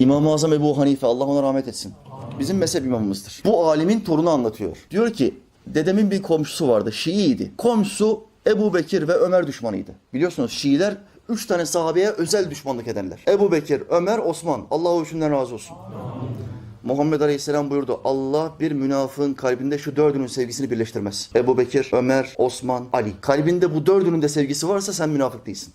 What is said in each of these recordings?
İmam-ı Azam Ebu Hanife Allah ona rahmet etsin. Bizim mezhep imamımızdır. Bu alimin torunu anlatıyor. Diyor ki dedemin bir komşusu vardı. Şiiydi. Komşusu Ebu Bekir ve Ömer düşmanıydı. Biliyorsunuz Şiiler üç tane sahabeye özel düşmanlık ederler. Ebu Bekir, Ömer, Osman. Allah o üçünden razı olsun. Muhammed Aleyhisselam buyurdu. Allah bir münafığın kalbinde şu dördünün sevgisini birleştirmez. Ebu Bekir, Ömer, Osman, Ali. Kalbinde bu dördünün de sevgisi varsa sen münafık değilsin.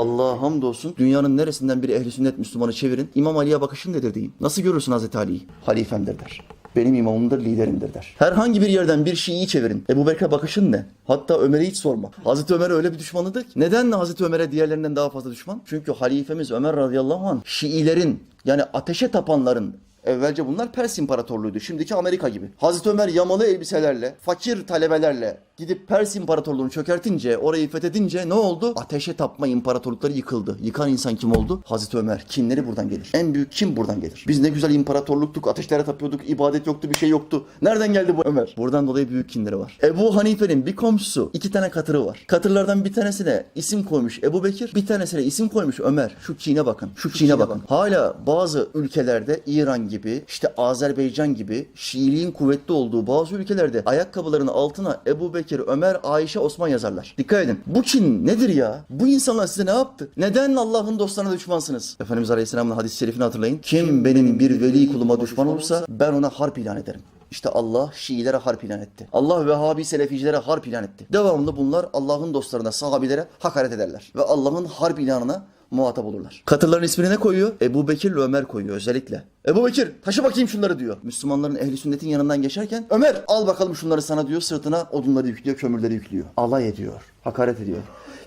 Allah'a hamdolsun dünyanın neresinden bir ehli sünnet Müslümanı çevirin. İmam Ali'ye bakışın nedir deyin. Nasıl görürsün Hazreti Ali'yi? Halifemdir der. Benim imamımdır, liderimdir der. Herhangi bir yerden bir Şii'yi çevirin. Ebu Bekir'e bakışın ne? Hatta Ömer'e hiç sorma. Hazreti Ömer öyle bir düşmanıdır ki. Neden Hazreti Ömer'e diğerlerinden daha fazla düşman? Çünkü halifemiz Ömer radıyallahu anh Şiilerin yani ateşe tapanların Evvelce bunlar Pers İmparatorluğuydu. Şimdiki Amerika gibi. Hazreti Ömer yamalı elbiselerle, fakir talebelerle gidip Pers İmparatorluğunu çökertince, orayı fethedince ne oldu? Ateşe tapma imparatorlukları yıkıldı. Yıkan insan kim oldu? Hazreti Ömer. Kinleri buradan gelir. En büyük kim buradan gelir? Biz ne güzel imparatorluktuk, ateşlere tapıyorduk, ibadet yoktu, bir şey yoktu. Nereden geldi bu Ömer? Buradan dolayı büyük kinleri var. Ebu Hanife'nin bir komşusu, iki tane katırı var. Katırlardan bir tanesine isim koymuş Ebu Bekir, bir tanesine isim koymuş Ömer. Şu Çin'e bakın, şu Çin'e bakın. Hala bazı ülkelerde İran gibi, işte Azerbaycan gibi Şiiliğin kuvvetli olduğu bazı ülkelerde ayakkabıların altına Ebu Bekir, Ömer, Ayşe, Osman yazarlar. Dikkat edin. Bu Çin nedir ya? Bu insanlar size ne yaptı? Neden Allah'ın dostlarına düşmansınız? Efendimiz Aleyhisselam'ın hadis-i şerifini hatırlayın. Kim benim bir veli kuluma düşman olursa ben ona harp ilan ederim. İşte Allah Şiilere harp ilan etti. Allah Vehhabi Seleficilere harp ilan etti. Devamlı bunlar Allah'ın dostlarına, sahabilere hakaret ederler. Ve Allah'ın harp ilanına muhatap olurlar. Katırların ismini ne koyuyor? Ebu Bekir ile Ömer koyuyor özellikle. Ebu Bekir taşı bakayım şunları diyor. Müslümanların ehli sünnetin yanından geçerken Ömer al bakalım şunları sana diyor. Sırtına odunları yüklüyor, kömürleri yüklüyor. Alay ediyor, hakaret ediyor.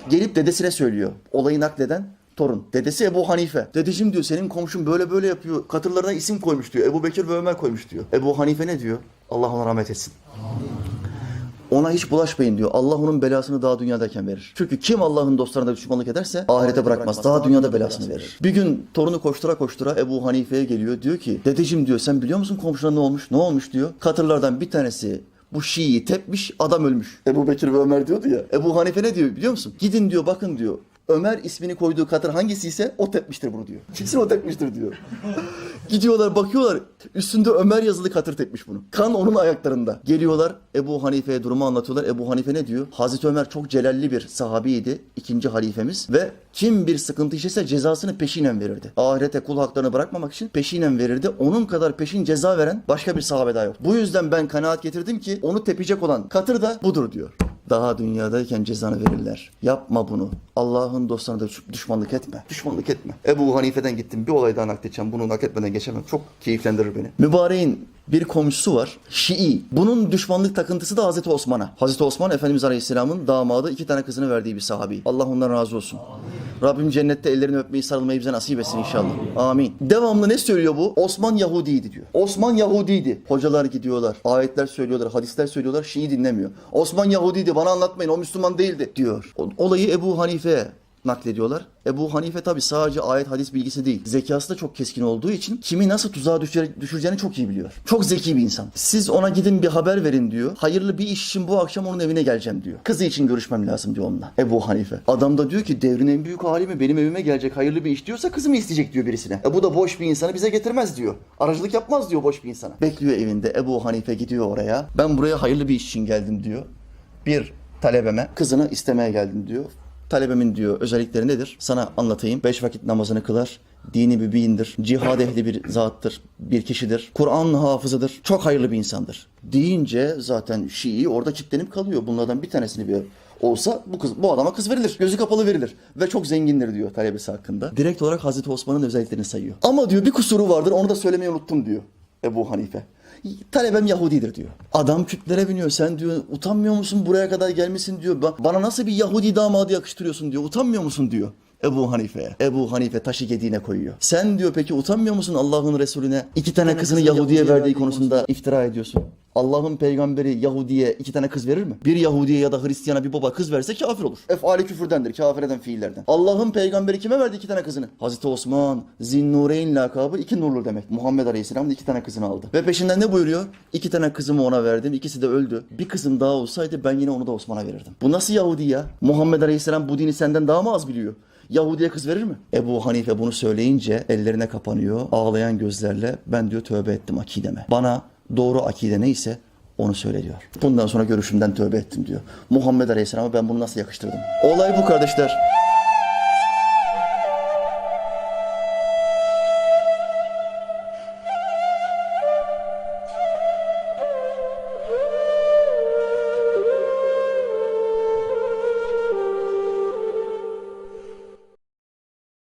Gelip dedesine söylüyor. Olayı nakleden torun. Dedesi Ebu Hanife. Dedeciğim diyor senin komşun böyle böyle yapıyor. Katırlarına isim koymuş diyor. Ebu Bekir ve Ömer koymuş diyor. Ebu Hanife ne diyor? Allah ona rahmet etsin. Ona hiç bulaşmayın diyor. Allah onun belasını daha dünyadayken verir. Çünkü kim Allah'ın dostlarına düşmanlık ederse ahirete bırakmaz. Daha dünyada belasını verir. Bir gün torunu koştura koştura Ebu Hanife'ye geliyor. Diyor ki dedeciğim diyor sen biliyor musun komşuna ne olmuş? Ne olmuş diyor. Katırlardan bir tanesi bu Şii'yi tepmiş adam ölmüş. Ebu Bekir ve Ömer diyordu ya. Ebu Hanife ne diyor biliyor musun? Gidin diyor bakın diyor. Ömer ismini koyduğu katır hangisi ise o tepmiştir bunu diyor. Kesin o tepmiştir diyor. Gidiyorlar bakıyorlar üstünde Ömer yazılı katır tepmiş bunu. Kan onun ayaklarında. Geliyorlar Ebu Hanife'ye durumu anlatıyorlar. Ebu Hanife ne diyor? Hazreti Ömer çok celalli bir sahabiydi. ikinci halifemiz ve kim bir sıkıntı işlese cezasını peşinen verirdi. Ahirete kul haklarını bırakmamak için peşinen verirdi. Onun kadar peşin ceza veren başka bir sahabe daha yok. Bu yüzden ben kanaat getirdim ki onu tepecek olan katır da budur diyor. Daha dünyadayken cezanı verirler. Yapma bunu. Allah'ın dostlarına da düşmanlık etme. Düşmanlık etme. Ebu Hanife'den gittim. Bir olay daha nakledeceğim. Bunu nakletmeden geçemem. Çok keyiflendirir beni. Mübareğin bir komşusu var. Şii. Bunun düşmanlık takıntısı da Hazreti Osman'a. Hazreti Osman Efendimiz Aleyhisselam'ın damadı iki tane kızını verdiği bir sahabi. Allah ondan razı olsun. Rabbim cennette ellerini öpmeyi sarılmayı bize nasip etsin inşallah. Amin. Devamlı ne söylüyor bu? Osman Yahudiydi diyor. Osman Yahudiydi. Hocalar gidiyorlar. Ayetler söylüyorlar. Hadisler söylüyorlar. Şii dinlemiyor. Osman Yahudiydi. Bana anlatmayın. O Müslüman değildi diyor. Olayı Ebu Hanife naklediyorlar. Ebu Hanife tabi sadece ayet hadis bilgisi değil. Zekası da çok keskin olduğu için kimi nasıl tuzağa düşüre- düşüreceğini çok iyi biliyor. Çok zeki bir insan. Siz ona gidin bir haber verin diyor. Hayırlı bir iş için bu akşam onun evine geleceğim diyor. Kızı için görüşmem lazım diyor onunla. Ebu Hanife. Adam da diyor ki devrin en büyük alimi benim evime gelecek hayırlı bir iş diyorsa kızımı isteyecek diyor birisine. E bu da boş bir insanı bize getirmez diyor. Aracılık yapmaz diyor boş bir insana. Bekliyor evinde. Ebu Hanife gidiyor oraya. Ben buraya hayırlı bir iş için geldim diyor. Bir talebeme kızını istemeye geldim diyor. Talebemin diyor özellikleri nedir? Sana anlatayım. Beş vakit namazını kılar. Dini bir beyindir. Cihad ehli bir zattır. Bir kişidir. Kur'an hafızıdır. Çok hayırlı bir insandır. Deyince zaten Şii orada kilitlenip kalıyor. Bunlardan bir tanesini bir olsa bu kız bu adama kız verilir. Gözü kapalı verilir ve çok zengindir diyor talebesi hakkında. Direkt olarak Hazreti Osman'ın özelliklerini sayıyor. Ama diyor bir kusuru vardır onu da söylemeyi unuttum diyor Ebu Hanife. Talebem Yahudidir diyor. Adam kütlere biniyor. Sen diyor utanmıyor musun buraya kadar gelmişsin diyor. Ba- Bana nasıl bir Yahudi damadı yakıştırıyorsun diyor. Utanmıyor musun diyor. Ebu Hanife'ye. Ebu Hanife taşı gediğine koyuyor. Sen diyor peki utanmıyor musun Allah'ın Resulüne iki tane kızını Yahudi'ye verdiği konusunda iftira ediyorsun? Allah'ın peygamberi Yahudi'ye iki tane kız verir mi? Bir Yahudi'ye ya da Hristiyan'a bir baba kız verse kafir olur. Efali küfürdendir, kafir eden fiillerden. Allah'ın peygamberi kime verdi iki tane kızını? Hazreti Osman, Zinnureyn lakabı iki nurlu demek. Muhammed Aleyhisselam da iki tane kızını aldı. Ve peşinden ne buyuruyor? İki tane kızımı ona verdim, ikisi de öldü. Bir kızım daha olsaydı ben yine onu da Osman'a verirdim. Bu nasıl Yahudi ya? Muhammed Aleyhisselam bu dini senden daha mı az biliyor? Yahudi'ye kız verir mi? Ebu Hanife bunu söyleyince ellerine kapanıyor. Ağlayan gözlerle ben diyor tövbe ettim akideme. Bana doğru akide neyse onu söyle diyor. Bundan sonra görüşümden tövbe ettim diyor. Muhammed Aleyhisselam'a ben bunu nasıl yakıştırdım? Olay bu kardeşler.